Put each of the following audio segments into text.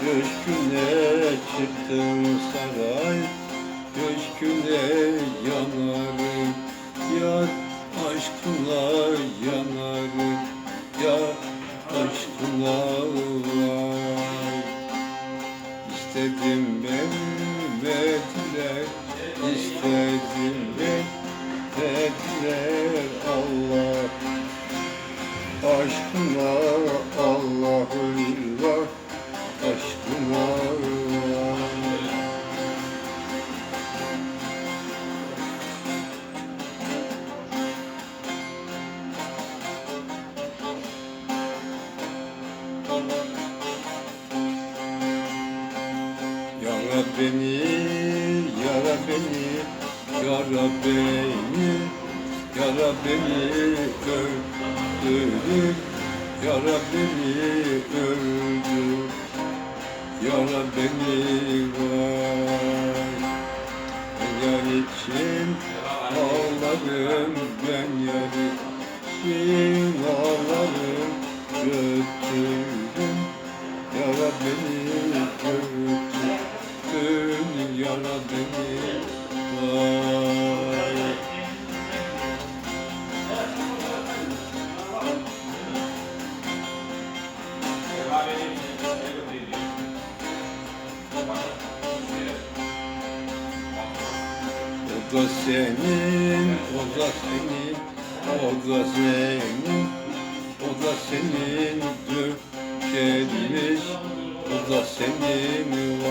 Köşküne çıktım saray. Köşküne yanarım Yar aşkına yanarım Yar aşkına vay İstedim ben verdiler İstedim ben verdiler Allah Aşkına Yara beni, yara beni, yara beni, yara beni öldürdü, yara beni öldü, yara beni var. Ben yar için ağlarım, ben yar için ağlarım, götürdüm, yara beni yara beni vay. O da senin, o da senin, o da senin, o da senin dökülmüş, o da senin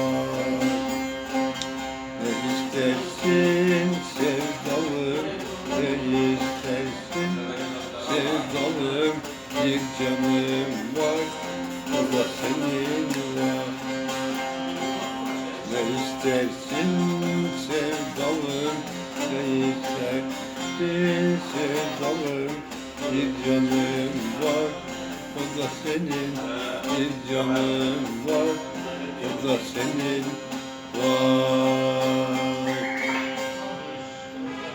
istersin sevdalım, bir canım var, o da senin var. Ne istersin sevdalım, ne istersin sevdalım, bir canım var, o da senin, bir canım var, o da senin var.